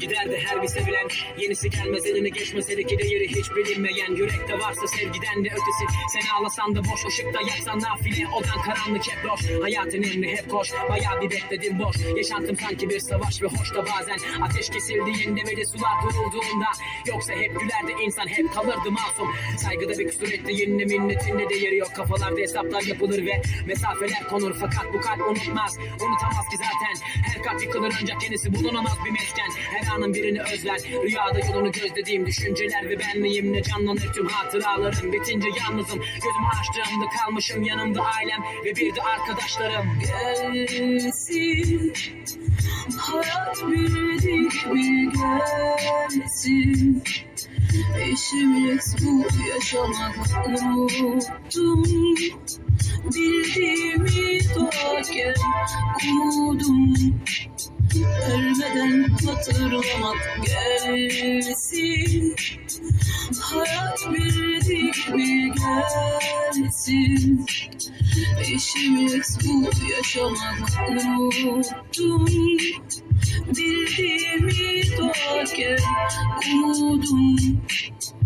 Giderdi her bir sevilen Yenisi gelmez eline geçmese de ki değeri hiç bilinmeyen. Yürekte varsa sevgiden de ötesi. Sen ağlasan da boş ışıkta yaksan nafile. Odan karanlık hep boş Hayatın emri hep koş. Bayağı bir bekledim boş. Yaşantım sanki bir savaş ve hoş da bazen. Ateş kesildiğinde ve de sular durulduğunda. Yoksa hep gülerdi insan hep kalırdı masum. Saygıda bir kusur etti yenine minnetin de değeri yok. Kafalarda hesaplar yapılır ve mesafeler konur. Fakat bu kalp unutmaz Unutamaz ki zaten. Her kalp yıkılır ancak yenisi bulunamaz bir mesken Her anın birini özler. Rüyada yolunu gözlediğim düşünceler ve ben miyim ne canlanır tüm hatıralarım. Bitince yalnızım gözümü açtığımda kalmışım yanımda ailem ve bir de arkadaşlarım. Gelsin Hayat bildiği gibi gelsin? İşimiz bu yaşamak unuttum. Bildiğimi doğarken umudum Ölmeden hatırlamak gelsin. Hayat bildiği gibi gelsin. İşimiz bu yaşamak unuttum. Bildiğimi doğarken umudum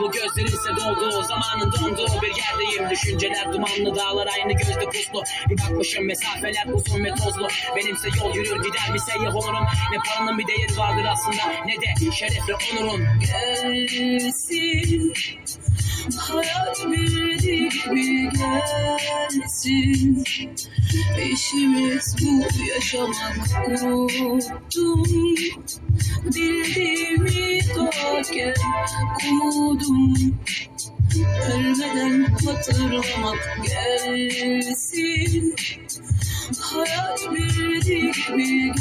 Bu gözlerin ise dolduğu zamanın donduğu bir yerdeyim Düşünceler dumanlı. Dağlar aynı gözde puslu. Bir bakmışım mesafeler uzun ve tozlu. Benimse yol yürür gider bir seyyah olurum? Ne paranın bir değeri vardır aslında ne de şeref ve onurun gelsin Hayat bildiği gibi gelsin. İşimiz bu yaşamak unuttum. Bildiğimi doğarken umudum. Ölmeden hatırlamak gelsin. Hayat bildiği gibi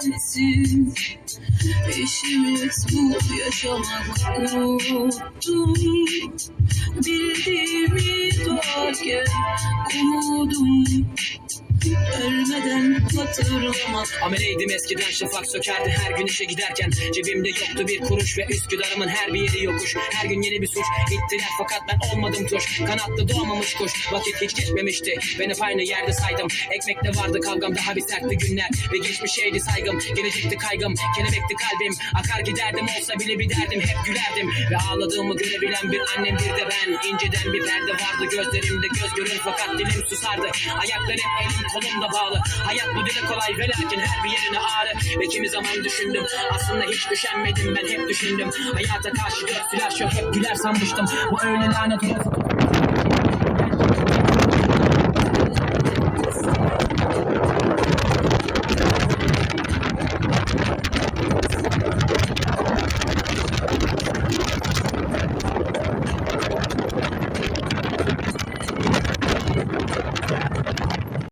gelsin İşimiz bu yaşamak unuttum. Bildiğimi doğarken umudum Ölmeden hatırlamak Ameleydim eskiden şafak sökerdi her gün işe giderken. Cebimde yoktu bir kuruş ve Üsküdar'ımın her bir yeri yokuş. Her gün yeni bir suç ittiler fakat ben olmadım tuş Kanatlı doğmamış kuş vakit hiç geçmemişti. Ben hep aynı yerde saydım. Ekmekte vardı kavgam daha bir sertti günler. Ve geçmişeydi saygım. Gelecekti kaygım. Kelebekti kalbim. Akar giderdim olsa bile bir derdim. Hep gülerdim. Ve ağladığımı görebilen bir annem bir de ben. İnceden bir perde vardı gözlerimde. Göz görür fakat dilim susardı. Ayaklarım elim kolum da bağlı Hayat bu dile kolay ve lakin her bir yerine ağrı. Ve kimi zaman düşündüm aslında hiç üşenmedim ben hep düşündüm. Hayata karşı dört flash yok hep güler sanmıştım. Bu öyle lanet olası